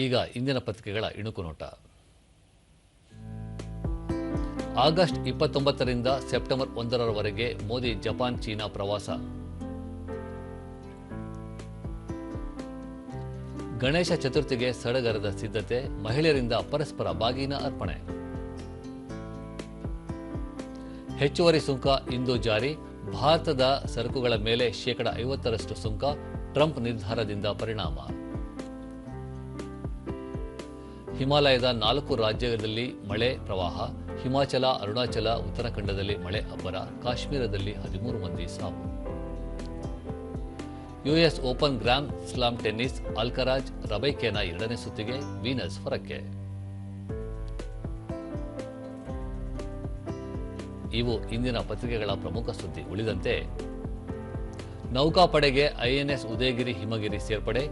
ಈಗ ಇಂದಿನ ಪತ್ರಿಕೆಗಳ ಇಣುಕು ನೋಟ. ಆಗಸ್ಟ್ ಇಪ್ಪತ್ತೊಂಬತ್ತರಿಂದ ಸೆಪ್ಟೆಂಬರ್ ಒಂದರವರೆಗೆ ಮೋದಿ ಜಪಾನ್ ಚೀನಾ ಪ್ರವಾಸ. ಗಣೇಶ ಚತುರ್ಥಿಗೆ ಸಡಗರದ ಸಿದ್ಧತೆ, ಮಹಿಳೆಯರಿಂದ ಪರಸ್ಪರ ಬಾಗಿನ ಅರ್ಪಣೆ. ಹೆಚ್ಚುವರಿ ಸುಂಕ ಇಂದು ಜಾರಿ, ಭಾರತದ ಸರಕುಗಳ ಮೇಲೆ ಶೇಕಡ ಐವತ್ತರಷ್ಟು ಸುಂಕ, ಟ್ರಂಪ್ ನಿರ್ಧಾರದಿಂದ ಪರಿಣಾಮ. ಹಿಮಾಲಯದ ನಾಲ್ಕು ರಾಜ್ಯದಲ್ಲಿ ಮಳೆ ಪ್ರವಾಹ, ಹಿಮಾಚಲ, ಅರುಣಾಚಲ, ಉತ್ತರಾಖಂಡದಲ್ಲಿ ಮಳೆ ಅಬ್ಬರ, ಕಾಶ್ಮೀರದಲ್ಲಿ ಹದಿಮೂರು ಮಂದಿ ಸಾವು. US open grand slam tennis Alcaraz ರಬೈಕೇನ ಎರಡನೇ ಸುತ್ತಿಗೆ ವೀನಸ್ ಹೊರಕ್ಕೆ. ಇವು ಇಂದಿನ ಪತ್ರಿಕೆಗಳ ಪ್ರಮುಖ ಸುದ್ದಿ ಉಳಿದಂತೆ ನೌಕಾಪಡೆಗೆ ಐಎನ್ಎಸ್ ಉದಯಗಿರಿ ಹಿಮಗಿರಿ ಸೇರ್ಪಡೆ,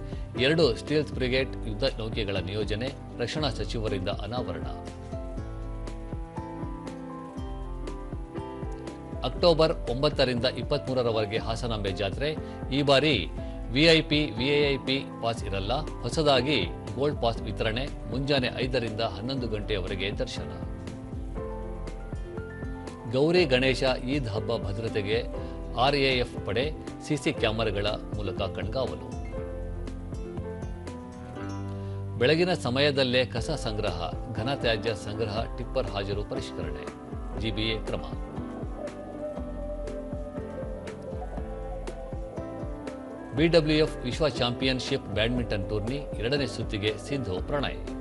ಎರಡು ಸ್ಟೀಲ್ಸ್ ಬ್ರಿಗೇಡ್ ಯುದ್ಧ ನೌಕೆಗಳ ನಿಯೋಜನೆ, ರಕ್ಷಣಾ ಸಚಿವರಿಂದ ಅನಾವರಣ. ಅಕ್ಟೋಬರ್ ಒಂಬತ್ತರಿಂದ ಇಪ್ಪತ್ಮೂರರವರೆಗೆ ಹಾಸನಾಂಬೆ ಜಾತ್ರೆ. ಈ ಬಾರಿ ವಿಐಪಿ ವಿಐಪಿ ಪಾಸ್ ಇರಲ್ಲ. ಹೊಸದಾಗಿ ಗೋಲ್ಡ್ ಪಾಸ್ ವಿತರಣೆ, ಮುಂಜಾನೆ ಐದರಿಂದ ಹನ್ನೊಂದು ಗಂಟೆಯವರೆಗೆ ದರ್ಶನ. ಗೌರಿ ಗಣೇಶ ಈದ್ ಹಬ್ಬ ಭದ್ರತೆಗೆ ಆರ್ಎಎಫ್ ಪಡೆ ಸಿಸಿ ಕ್ಯಾಮೆರಾಗಳ ಮೂಲಕ ಕಣ್ಗಾವಲು. ಬೆಳಗಿನ ಸಮಯದಲ್ಲೇ ಕಸ ಸಂಗ್ರಹ ಘನತ್ಯಾಜ್ಯ ಸಂಗ್ರಹ, ಟಿಪ್ಪರ್ ಹಾಜರು ಪರಿಷ್ಕರಣೆ, ಜಿಬಿಎ ಕ್ರಮ. ಬಿಡಬ್ಲ್ಯೂಎಫ್ ವಿಶ್ವ ಚಾಂಪಿಯನ್ಶಿಪ್ ಬ್ಯಾಡ್ಮಿಂಟನ್ ಟೂರ್ನಿ ಎರಡನೇ ಸುತ್ತಿಗೆ ಸಿಂಧು ಪ್ರಣಯ್.